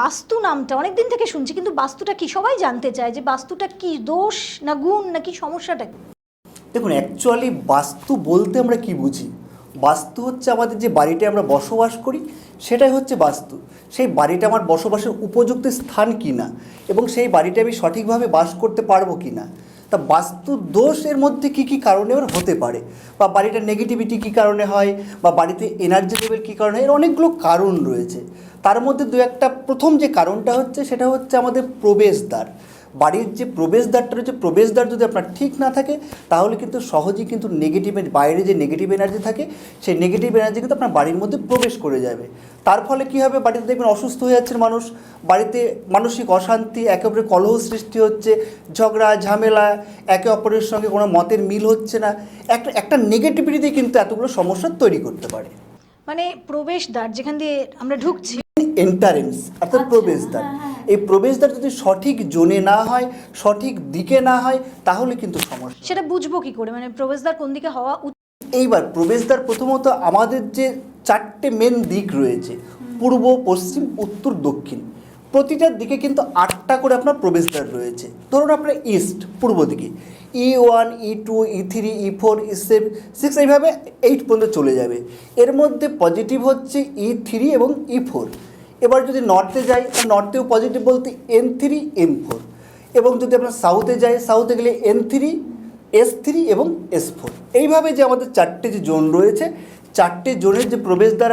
বাস্তু নামটা অনেকদিন থেকে শুনছি, কিন্তু বাস্তুটা কি? সবাই জানতে চায় যে বাস্তুটা কি? দোষ না গুণ নাকি সমস্যাটা কি? দেখুন অ্যাকচুয়ালি বাস্তু বলতে আমরা কি বুঝি? বাস্তু হচ্ছে আমাদের যে বাড়িতে আমরা বসবাস করি, সেটাই হচ্ছে বাস্তু। সেই বাড়িটা আমার বসবাসের উপযুক্ত স্থান কি না এবং সেই বাড়িটা আমি সঠিকভাবে বাস করতে পারব কি না তা বাস্তু দোষের মধ্যে কি কি কারণে ওর হতে পারে? বা বাড়িটার নেগেটিভিটি কি কারণে হয়? বা বাড়িতে এনার্জি লেভেল কী কারণে এর অনেকগুলো কারণ রয়েছে। তার মধ্যে দু একটা, প্রথম যে কারণটা হচ্ছে সেটা হচ্ছে আমাদের প্রবেশদ্বার। বাড়ির যে প্রবেশদ্বারটা রয়েছে প্রবেশদ্বার যদি আপনার ঠিক না থাকে তাহলে কিন্তু সহজেই কিন্তু নেগেটিভ বাইরে যে নেগেটিভ এনার্জি থাকে সেই নেগেটিভ এনার্জি কিন্তু আপনার বাড়ির মধ্যে প্রবেশ করে যাবে। তার ফলে কী হবে? বাড়িতে দেখবেন অসুস্থ হয়ে যাচ্ছেন মানুষ। বাড়িতে মানসিক অশান্তি একে অপরের কলহ সৃষ্টি হচ্ছে ঝগড়া ঝামেলা একে অপরের সঙ্গে কোনো মতের মিল হচ্ছে না। একটা একটা নেগেটিভিটি কিন্তু এতগুলো সমস্যা তৈরি করতে পারে। মানে প্রবেশদ্বার যেখান দিয়ে আমরা ঢুকছি। এন্টারেন্স অর্থাৎ আচ্ছা, প্রবেশদ্বার। হ্যাঁ, হ্যাঁ। এই প্রবেশদ্বার যদি সঠিক জোনে না হয় সঠিক দিকে না হয় তাহলে কিন্তু সমস্যা। সেটা বুঝব কি করে? মানে প্রবেশদ্বার কোন দিকে হওয়া উচিত? এইবার প্রবেশদ্বার প্রথমত আমাদের যে চারটে মেন দিক রয়েছে পূর্ব পশ্চিম উত্তর দক্ষিণ। প্রতিটার দিকে কিন্তু আটটা করে আপনার প্রবেশদ্বার রয়েছে। ধরুন আপনার ইস্ট পূর্ব দিকে। E one E two E three E four E seven six এইভাবে এইট পর্যন্ত চলে যাবে। এর মধ্যে পজিটিভ হচ্ছে ই থ্রি এবং ই ফোর এবার যদি নর্থে যাই নর্থেও পজিটিভ বলতে এন থ্রি এম ফোর এবং যদি আমরা সাউথে যাই সাউথে গেলে এন থ্রি এস থ্রি এবং এস ফোর এইভাবে যে আমাদের চারটে যে জোন রয়েছে, চারটে জোনের যে প্রবেশদ্বার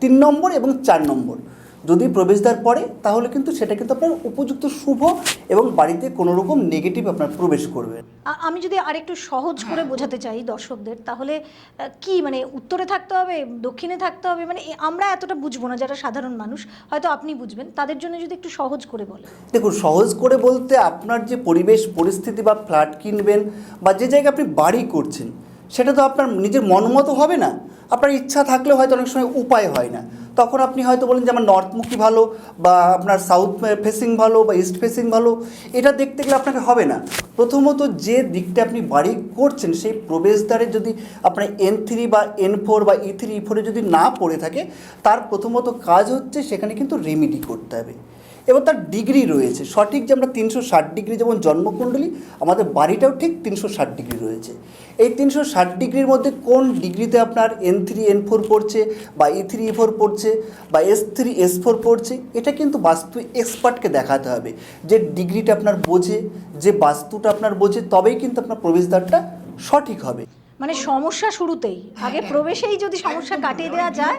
তিন নম্বর এবং চার নম্বর। যদি প্রবেশদ্বার পড়ে তাহলে কিন্তু সেটা কিন্তু আপনার উপযুক্ত শুভ এবং বাড়িতে কোনো রকম নেগেটিভ আপনার প্রবেশ করবে। আমি যদি আরেকটু সহজ করে বোঝাতে চাই দর্শকদের তাহলে কি মানে উত্তরে থাকতে হবে দক্ষিণে থাকতে হবে? মানে আমরা এতটা বুঝব না যারা সাধারণ মানুষ হয়তো আপনি বুঝবেন তাদের জন্য যদি একটু সহজ করে বলেন। দেখুন সহজ করে বলতে আপনার যে পরিবেশ পরিস্থিতি বা ফ্ল্যাট কিনবেন বা যে জায়গায় আপনি বাড়ি করছেন সেটা তো আপনার নিজের মন মতো হবে না। আপনার ইচ্ছা থাকলেও হয়তো অনেক সময় উপায় হয় না। তখন আপনি হয়তো বলেন যে আমার নর্থমুখী ভালো বা আপনার সাউথ ফেসিং ভালো বা ইস্ট ফেসিং ভালো, এটা দেখতে গেলে আপনাকে হবে না। প্রথমত যে দিকটা আপনি বাড়ি করছেন, সেই প্রবেশদ্বারে যদি আপনার এন থ্রি বা এন ফোর বা ই থ্রি ই ফোরে যদি না পড়ে থাকে, তার প্রথমত কাজ হচ্ছে সেখানে কিন্তু রেমিডি করতে হবে। এবং তার ডিগ্রি রয়েছে। সঠিক যে আমরা তিনশো ষাট ডিগ্রি যেমন জন্মকুণ্ডলী, আমাদের বাড়িটাও ঠিক তিনশো ষাট ডিগ্রি রয়েছে। এই তিনশো ষাট ডিগ্রির মধ্যে কোন ডিগ্রিতে আপনার এন থ্রি, এন ফোর পড়ছে বা ই থ্রি ই ফোর পড়ছে বা এস থ্রি এস ফোর পড়ছে, এটা কিন্তু বাস্তু এক্সপার্টকে দেখাতে হবে। যে ডিগ্রিটা আপনার বোঝে, যে বাস্তুটা আপনার বোঝে, তবেই কিন্তু আপনার প্রবেশদ্বারটা সঠিক হবে। মানে সমস্যা শুরুতেই। আগে প্রবেশেই যদি সমস্যা কাটিয়ে দেওয়া যায়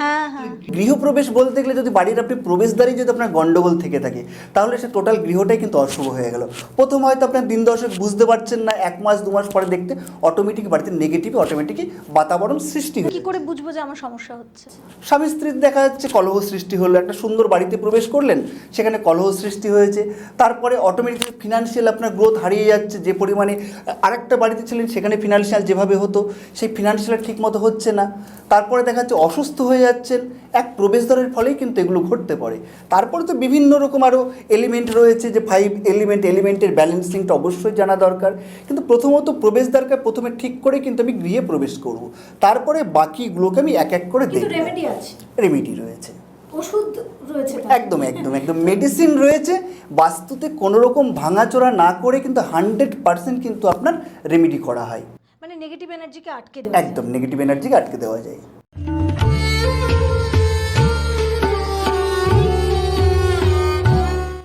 হ্যাঁ হ্যাঁ। গৃহপ্রবেশ বলতে গেলে যদি বাড়ির আপনি প্রবেশদ্বারেই যদি আপনার গন্ডগোল থেকে থাকে তাহলে সে টোটাল গৃহটাই কিন্তু অশুভ হয়ে গেল। প্রথম হয়তো আপনার দিন দশক বুঝতে পারছেন না এক মাস দু মাস পরে দেখতে অটোমেটিক বাড়িতে নেগেটিভ অটোমেটিক বাতাবরণ সৃষ্টি কি করে বুঝব যে আমার সমস্যা হচ্ছে? স্বামী স্ত্রীর দেখা যাচ্ছে কলহ সৃষ্টি হলো একটা সুন্দর বাড়িতে প্রবেশ করলেন সেখানে কলহ সৃষ্টি হয়েছে। তারপরে অটোমেটিক ফিনান্সিয়াল আপনার গ্রোথ হারিয়ে যাচ্ছে যে পরিমাণে আরেকটা বাড়িতে ছিলেন সেখানে ফিনান্সিয়াল যেভাবে হতো সেই ফিনান্সিয়াল ঠিক মতো হচ্ছে না। তারপরে দেখা যাচ্ছে অসুস্থ হয়ে যাচ্ছেন এক প্রবেশদ্বারের ফলেই কিন্তু এগুলো ঘটতে পারে। তারপরে তো বিভিন্ন রকম আরও এলিমেন্ট রয়েছে যে ফাইভ এলিমেন্ট এলিমেন্টের ব্যালেন্সিংটা অবশ্যই জানা দরকার। কিন্তু প্রথমত প্রবেশদ্বারকে প্রথমে ঠিক করে কিন্তু আমি গৃহে প্রবেশ করব। তারপরে বাকিগুলোকে আমি এক এক করে দেখব। রেমেডি রেমিডি রয়েছে। ওষুধ রয়েছে একদম একদম একদম। মেডিসিন রয়েছে। বাস্তুতে কোনো রকম ভাঙাচোরা না করে কিন্তু হান্ড্রেড পার্সেন্ট কিন্তু আপনার রেমিডি করা হয়। মানে নেগেটিভ এনার্জিকে আটকে একদম নেগেটিভ এনার্জিকে আটকে দেওয়া যায়।